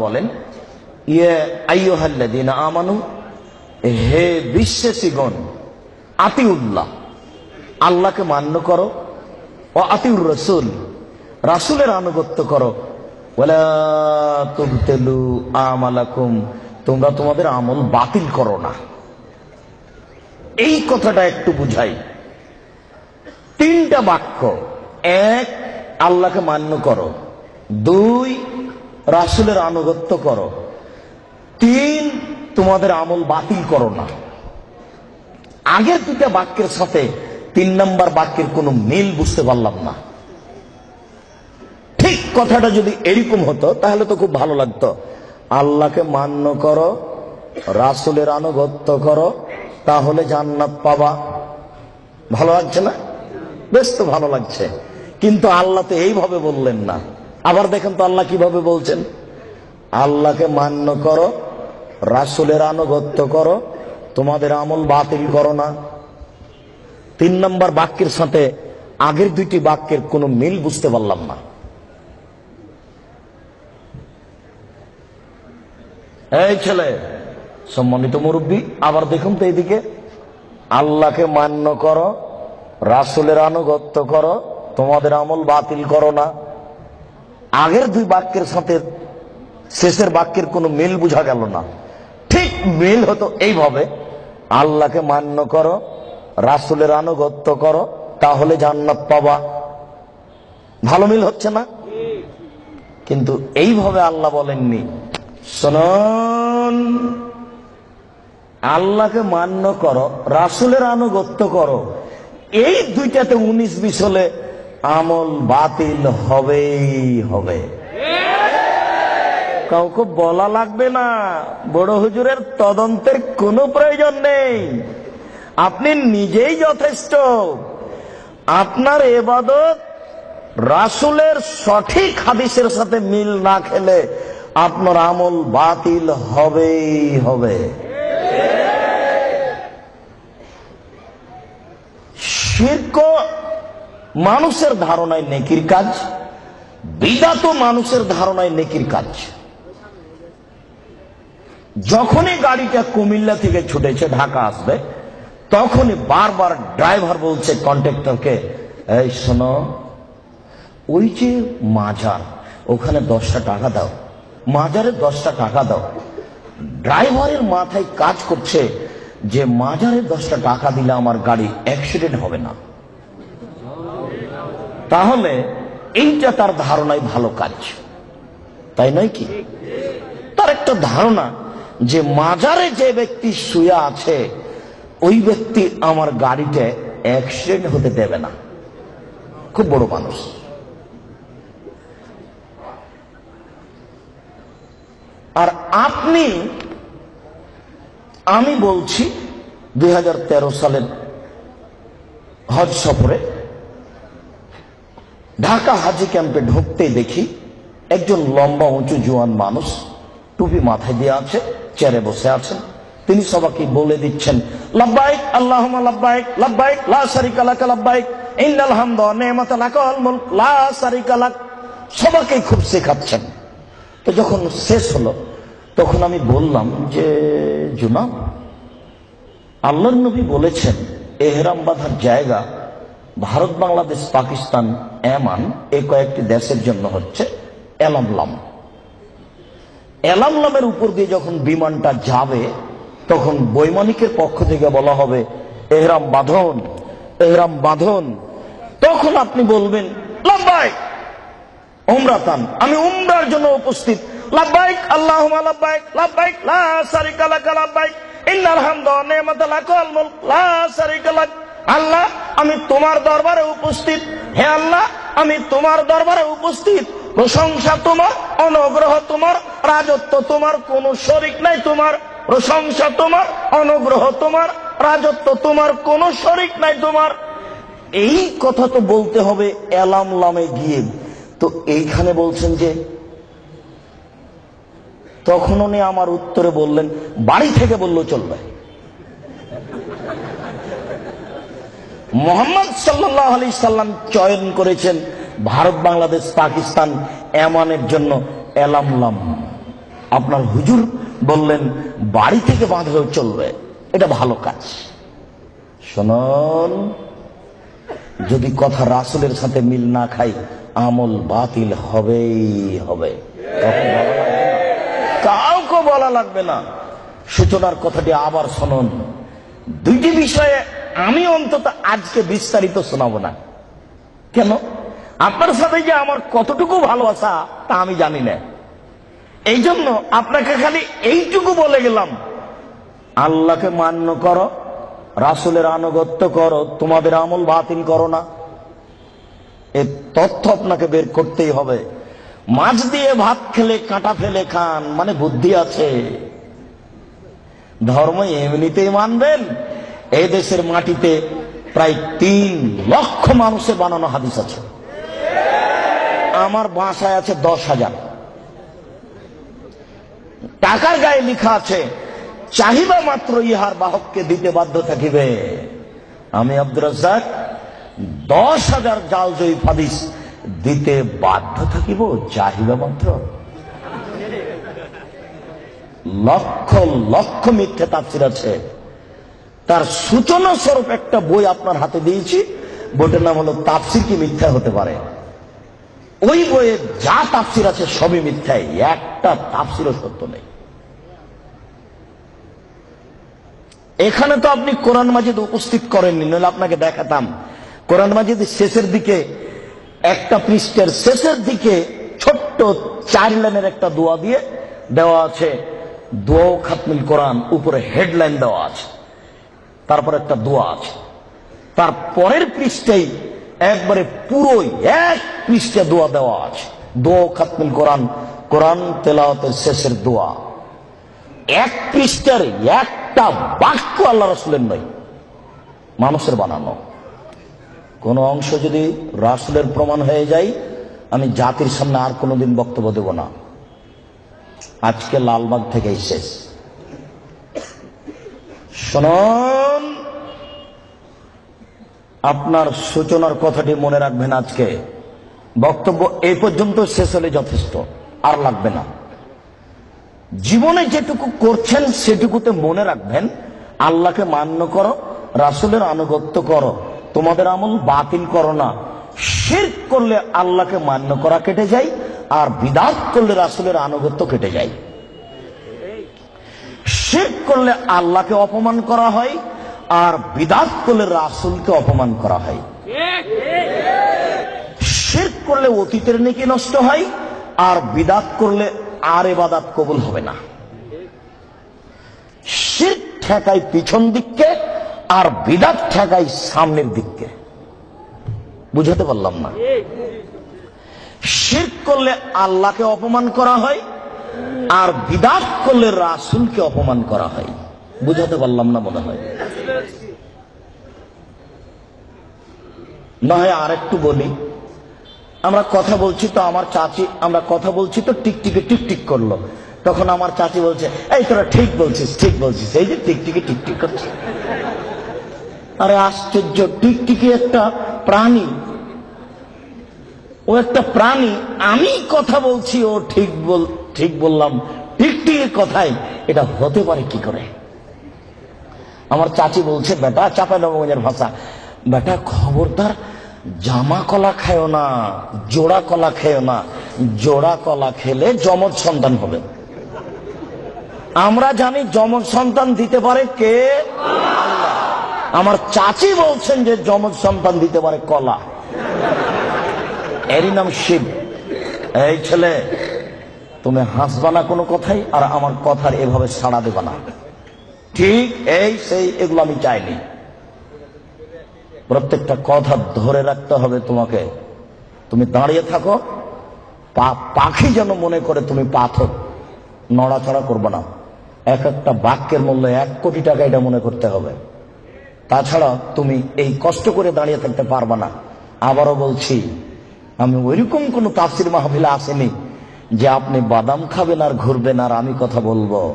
বলেন ইয়ে আমানু, হে বিশ্বাসীগণ, আতিউল্লাহ, আল্লাহকে মান্য করো, ও আতিউর রসুল, রাসূলের আনুগত্য করো। তোমরা তোমাদের আমল বাতিল করো না। এই কথাটা একটু বুঝাই। তিনটা বাক্য, এক, আল্লাহকে মান্য করো। দুই রাসুলের আনুগত্য করো। তিন, তোমাদের আমল বাতিল করো না। আগের দুটা বাক্যের সাথে তিন নম্বর বাক্যের কোনো মিল বুঝতে পারলাম না। ঠিক কথাটা যদি এরকম হতো, তাহলে তো খুব ভালো লাগতো। আল্লাহকে মান্য করো, রাসুলের আনুগত্য করো, তাহলে জান্নাত পাবা। ভালো লাগছে না? বেশ তো ভালো লাগছে। কিন্তু আল্লাহ তো এইভাবে বললেন না। আবার দেখেন তো আল্লাহ কীভাবে বলছেন? আল্লাহকে মান্য করো, রাসুলের আনুগত্য করো, তোমাদের আমল বাতিল করো না। তিন নম্বর বাক্যের সাথে আগের দুইটি বাক্যের কোনো মিল বুঝতে পারলাম না। এই ছেলে, সম্মানিত মুরব্বী, আবার দেখুন তো এইদিকে আল্লাহকে মান্য করো, রাসুলের আনুগত্য করো, তোমাদের আমল বাতিল করো না। আগের দুই বাক্যের সাথে শেষের বাক্যের কোনো মিল বোঝা গেল না। ঠিক মিল হতো এইভাবে, আল্লাহকে মান্য করো, রাসুলের আনুগত্য করো, তাহলে জান্নাত পাবা। ভালো মিল হচ্ছে না? কিন্তু এইভাবে আল্লাহ বলেননি। শোনন আল্লাহকে মান্য করো, রাসুলের আনুগত্য করো। এই দুইটাতে উনিশ বিশ হলে আমল বাতিল হবেই হবে। কাউকে বলা লাগবে না, বড় হুজুরের তদন্তের কোনো প্রয়োজন নেই। আপনি নিজেই যথেষ্ট। আপনার এবাদত রাসুলের সঠিক হাদিসের সাথে মিল না খেলে আপনার আমল বাতিল হবেই হবে শির্ক মানুষের ধারণায় নেকির কাজ বিদাত মানুষের ধারণায় নেকির কাজ। যখনই গাড়িটা কুমিল্লা থেকে ছুটেছে, ঢাকা আসবে, তখনই বারবার ড্রাইভার বলছে কন্ট্রাক্টরকে এই শোনো, ওই যে মাজার, ওখানে দশটা টাকা দাও, মাজারে দশটা টাকা দাও। ড্রাইভারের মাথায় কাজ করছে যে, মাজারে দশটা টাকা দিলে আমার গাড়ি অ্যাক্সিডেন্ট হবে না। তাহলে এইটা তার ধারণায় ভালো কাজ। তাই নয় কি? তার একটা ধারণা যে মাজারে যে ব্যক্তি শুয়ে আছে, ওই ব্যক্তি আমার গাড়িতে অ্যাক্সিডেন্ট হতে দেবে না। খুব বড় মানুষ। আর আপনি, আমি বলছি দুই হাজার তেরো সালের হজ সফরে ঢাকা হাজি ক্যাম্পে ঢুকতে দেখি একজন লম্বা উঁচু জোয়ান মানুষ টুপি মাথায় দিয়ে আছে, চেয়ারে বসে আছেন। তিনি সবাইকে বলে দিচ্ছেন, লাব্বাইক আল্লাহ লাব্বাইক লাব্বাইক, লা শারিকা লাক লা শারিকা লাক। সবাইকে খুব শেখাচ্ছেন। তো যখন শেষ হলো, তখন আমি বললাম যে, জুনাব, আল্লাহর নবী বলেছেন, এহরাম বাঁধার জায়গা ভারত, বাংলাদেশ, পাকিস্তান, এমান এই কয়েকটি দেশের জন্য হচ্ছে এলামলাম এলামলামের উপর দিয়ে যখন বিমানটা যাবে, তখন বৈমানিকের পক্ষ থেকে বলা হবে, এহরাম বাঁধন এহরাম বাঁধন। তখন আপনি বলবেন লাব্বাইক উমরাতান। আমি উমরার জন্য উপস্থিত। লাব্বাইক আল্লাহ লাব্বাইক লাব্বাইক লা শারিকা লাক লাব্বাইক ইন্নাল হামদা ওয়া নি'মাতা লাকাল মুলক, লা শারিকা লাক আল্লাহ, আমি তোমার দরবারে উপস্থিত। হে আল্লাহ, আমি তোমার দরবারে উপস্থিত। প্রশংসা তোমার, অনুগ্রহ তোমার, রাজত্ব তোমার, কোন শরিক নাই তোমার। প্রশংসা তোমার, অনুগ্রহ তোমার, রাজত্ব তোমার, কোন শরিক নাই তোমার। এই কথা তো বলতে হবে এলাম লামে গিয়ে। তো এইখানে বলছেন যে, তখন উনি আমার উত্তরে বললেন, বাড়ি থেকে বলল চলবে। মোহাম্মদ সাল্লাহ আলি সাল্লাম চয়ন করেছেন ভারত, বাংলাদেশ, পাকিস্তান এমানের জন্য এলামলাম আপনার হুজুর বললেন, বাড়ি থেকে বাঁধলেও চলবে। এটা ভালো কাজ। শোনন, যদি কথা রাসুলের সাথে মিল না খাই, আমল বাতিল হবেই হবে। কাউকে বলা লাগবে না। সূচনার কথাটি আবার শুনুন। দুইটি বিষয়ে আমি অন্তত আজকে বিস্তারিত শোনাবো না। কেন? আপনার সাথে যে আমার কতটুকু ভালোবাসা, তা আমি জানি না। এই জন্য আপনাকে খালি এইটুকু বলে গেলাম। আল্লাহকে মান্য করো, রাসুলের আনুগত্য করো, তোমাদের আমল বাতিল করো না। এ তথ্য আপনাকে বের করতেই হবে। মাছ দিয়ে ভাত খেলে, কাঁটা ফেলে খান মানে বুদ্ধি আছে। ধর্ম এমনিতেই মানবেন এই দেশের মাটিতে প্রায় তিন লক্ষ মানুষের বানানো হাদিস আছে। আমার বাসায় আছে দশ হাজার। টাকার গায়ে লিখা আছে, চাহিদা মাত্র ইহার বাহককে দিতে বাধ্য থাকিবে। আমি আব্দুর রাজ্জাক, দশ হাজার জাল জয়ী হাদিস দিতে বাধ্য থাকিব, চাহিদা মাত্র। লক্ষ লক্ষ মিথ্যে তাফসির আছে। তার সূচনা স্বরূপ একটা বই আপনার হাতে দিয়েছি। বইটার নাম হলো তাফসির কি মিথ্যা হতে পারে? ওই বইয়ে যা তাপসির আছে সবই মিথ্যাই একটা তাফসিরও সত্য নেই। এখানে তো আপনি কোরআন মাজিদ উপস্থিত করেননি, নইলে আপনাকে দেখাতাম। কোরআন মাজিদ শেষের দিকে, একটা পৃষ্ঠের শেষের দিকে ছোট্ট চার লাইনের একটা দোয়া দিয়ে দেওয়া আছে। দোয়া খাতমিল কোরআন, উপরে হেডলাইন দেওয়া আছে। তারপর একটা দোয়া আছে। তার পরের পৃষ্ঠেই একবারে পুরোই এক পৃষ্ঠে দোয়া দেওয়া আছে। দোয়া খাতমিল কোরআন কোরআন তেলাওয়াতের শেষের দোয়া। এক পৃষ্ঠার একটা বাক্য আল্লাহ রসুলের নয় মানুষের বানানো। কোন অংশ যদি রাসুলের প্রমাণ হয়ে যায়, আমি জাতির সামনে আর কোনোদিন বক্তব্য দেব না। আজকে লালবাগ থেকেই শেষ। শুনুন আপনার সূচনার কথাটি মনে রাখবেন আজকে। বক্তব্য এই পর্যন্ত শেষ হলে যথেষ্ট, আর লাগবে না। জীবনে যেটুকু করছেন সেটুকুতে মনে রাখবেন, আল্লাহকে মান্য করো, রাসুলের আনুগত্য করো, তোমাদের আমল বাতিল করো না। শির করলে আল্লাহকে মান্য করা কেটে যায়, আর বিদাত করলে রাসুলের আনুগত্য কেটে যায়। শির করলে আল্লাহকে অপমান করা হয় আর বিদাত করলে রাসুলকে অপমান করা হয়। করলে অতীতের নেকি নষ্ট হয়, আর বিদাত করলে আর এবাদাত কবুল হবে না। শির ঠেকায় পিছন দিককে, আর বিদাত ঠেকায় সামনের দিককে। বুঝাতে পারলাম না? শির করলে আল্লাহকে অপমান করা হয়, আর বিদাত করলে রাসুলকে অপমান করা হয়। বুঝাতে পারলাম না মনে হয়? না হয় আর একটু বলি। আমরা কথা বলছি তো আমার চাচি, আমরা কথা বলছি তো টিকটিকে টিকটিক করল। তখন আমার চাচি বলছে, এই তোরা ঠিক বলছিস ঠিক বলছিস, এই যে টিকটিকে টিকটিক করছে। আরে আশ্চর্য, টিকটিকি একটা প্রাণী। ও একটা প্রাণী, আমি কথা বলছি, ও ঠিক বল, ঠিক বললাম। টিকটিকের কথাই এটা হতে পারে কি করে? আমার চাচি বলছে, বেটা চাপা নবগঞ্জের ভাষা বেটা খবরদার জামা কলা খেও না, জোড়া কলা খেও না, জোড়া কলা খেলে যমজ সন্তান হবে। আমরা জানি যমজ সন্তান দিতে পারে কে? আমার চাচি বলছেন যে যমজ সন্তান দিতে পারে কলা। এরই নাম শিব। এই ছেলে, তুমি হাসবা না কোনো কথাই, আর আমার কথার এভাবে সাড়া দেবা না। ঠিক এই, সেই, এগুলো আমি চাইনি। প্রত্যেকটা কথা ধরে রাখতে হবে তোমাকে। তুমি দাঁড়িয়ে থাকো। পাখি যেন মনে করে তুমি পাথর। নড়াচড়া করবে না। এক একটা বাক্যের মূল্য এক কোটি টাকা এটা মনে করতে হবে। তাছাড়া তুমি এই কষ্ট করে দাঁড়িয়ে থাকতে পারবে না। আবারও বলছি, আমি ওইরকম কোনো তাফসির মাহফিলে আসেনি যে আপনি বাদাম খাবেন আর ঘুরবেন আর আমি কথা বলব।